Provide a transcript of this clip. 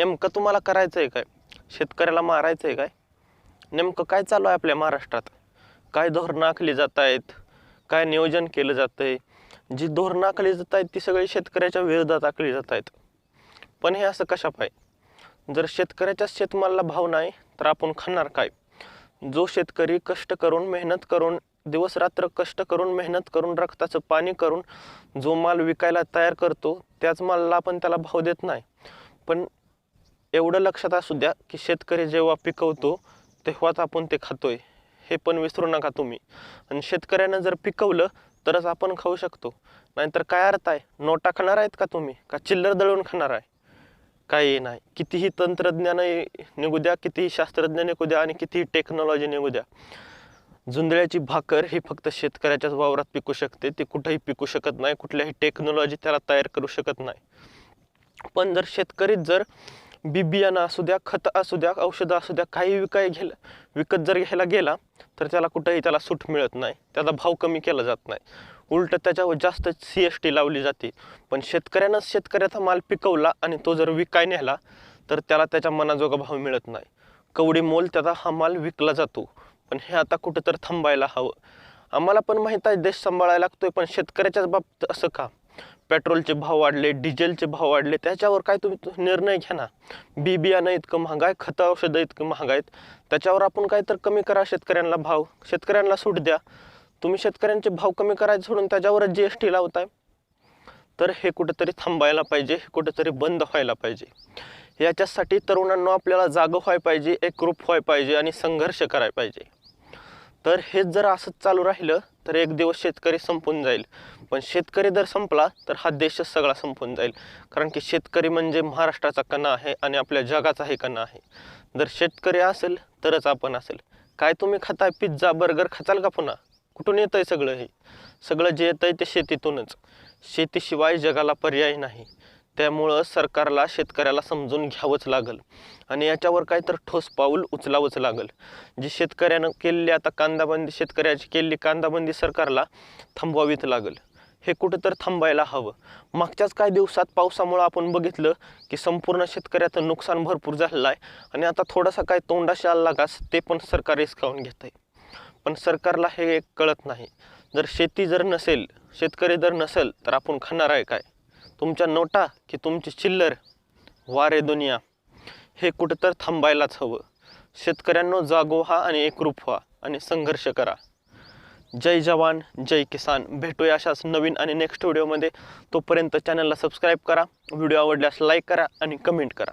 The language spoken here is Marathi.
नेमकं तुम्हाला करायचं आहे काय? शेतकऱ्याला मारायचं आहे काय? नेमकं काय चालू आहे आपल्या महाराष्ट्रात? काय धोरणं आखली जात आहेत? काय नियोजन केलं जातं आहे जी धोरणं आखली जात आहेत ती सगळी शेतकऱ्याच्या विरोधात आखली जात आहेत. पण हे असं कशा पाय? जर शेतकऱ्याच्या शेतमालाला भाव नाही तर आपण खाणार काय? जो शेतकरी कष्ट करून मेहनत करून दिवस रात्र कष्ट करून मेहनत करून रक्ताचं पाणी करून जो माल विकायला तयार करतो त्याच मालाला आपण त्याला भाव देत नाही. पण एवढं लक्षात असू द्या की शेतकरी जेव्हा पिकवतो तेव्हाच आपण ते खातोय. हे पण विसरू नका तुम्ही. आणि शेतकऱ्यानं जर पिकवलं तरच आपण खाऊ शकतो. नाहीतर काय अर्थ आहे? नोटा खाणार आहेत का तुम्ही? का चिल्लर दळून खाणार आहे? काही नाही. कितीही तंत्रज्ञान निघू द्या कितीही शास्त्रज्ञ निघू द्या आणि कितीही टेक्नॉलॉजी निघू द्या. जुंधळ्याची भाकर ही फक्त शेतकऱ्याच्याच वावरात पिकू शकते. ती कुठेही पिकू शकत नाही. कुठल्याही टेक्नॉलॉजी त्याला तयार करू शकत नाही. पण जर शेतकरी जर बी बियाणं असू द्या खत असू द्या औषधं असू द्या काही विकाय घ्यायला विकत जर घ्यायला गेला तर त्याला कुठंही त्याला सूट मिळत नाही. त्याचा भाव कमी केला जात नाही. उलट त्याच्यावर जास्त सी एस टी लावली जाते. पण शेतकऱ्यानं शेतकऱ्याचा माल पिकवला आणि तो जर विकाय नेला तर त्याला त्याच्या मनाजोगा भाव मिळत नाही. कवडी मोल त्याचा हा माल विकला जातो. पण हे आता कुठं तर थांबायला हवं. आम्हाला पण माहीत आहे देश सांभाळायला लागतोय पण शेतकऱ्याच्याच बाबतीत असं का? पेट्रोलचे भाव वाढले डिझेलचे भाव वाढले त्याच्यावर काय तुम्ही निर्णय घ्या ना बी बियाणं इतकं महाग आहे खतं औषधं इतकं महाग आहेत त्याच्यावर आपण काय तर कमी करा शेतकऱ्यांना भाव. शेतकऱ्यांना सूट द्या. तुम्ही शेतकऱ्यांचे भाव कमी करायचे सोडून त्याच्यावरच जी एस टी लावताय तर हे कुठंतरी थांबायला पाहिजे हे कुठंतरी बंद व्हायला पाहिजे. याच्यासाठी तरुणांना आपल्याला जागं व्हायला पाहिजे एकरूप व्हायला पाहिजे आणि संघर्ष करायला पाहिजे. तर हेच जर असंच चालू राहिलं तर एक दिवस शेतकरी संपून जाईल. पण शेतकरी जर संपला तर हा देशच सगळा संपून जाईल. कारण की शेतकरी म्हणजे महाराष्ट्राचा कणा आहे आणि आपल्या जगाचाही कणा आहे. जर शेतकरी असेल तरच आपण असेल. काय तुम्ही खाताय पिझ्झा बर्गर खाचाल का पुन्हा? कुठून येतं आहे सगळं हे? सगळं जे येतं आहे ते शेतीतूनच. शेतीशिवाय जगाला पर्याय नाही. त्यामुळं सरकारला शेतकऱ्याला समजून घ्यावंच लागल. आणि याच्यावर काय तर ठोस पाऊल उचलावंच लागल. जी शेतकऱ्यानं केलेली आता कांदाबंदी शेतकऱ्याची केलेली कांदाबंदी सरकारला थांबवावीच लागल. हे कुठं तर थांबायला हवं. मागच्याच काही दिवसात पावसामुळं आपण बघितलं की संपूर्ण शेतकऱ्याचं नुकसान भरपूर झालेलं आहे आणि आता थोडासा काय तोंडाशी आला का ते पण सरकार हिसकावून घेत आहे पण सरकारला हे एक कळत नाही. जर शेती जर नसेल शेतकरी जर नसेल तर आपण खाणार आहे काय? तुमच्या नोटा की तुमची चिल्लर? वारे दुनिया हे कुठं तर थांबायलाच हवं. शेतकऱ्यांनो जागो व्हा आणि एकरूप व्हा आणि संघर्ष करा. जय जवान जय किसान. भेटूया अशाच नवीन आणि नेक्स्ट व्हिडिओमध्ये तोपर्यंत चॅनलला सबस्क्राईब करा. व्हिडिओ आवडल्यास लाईक करा आणि कमेंट करा.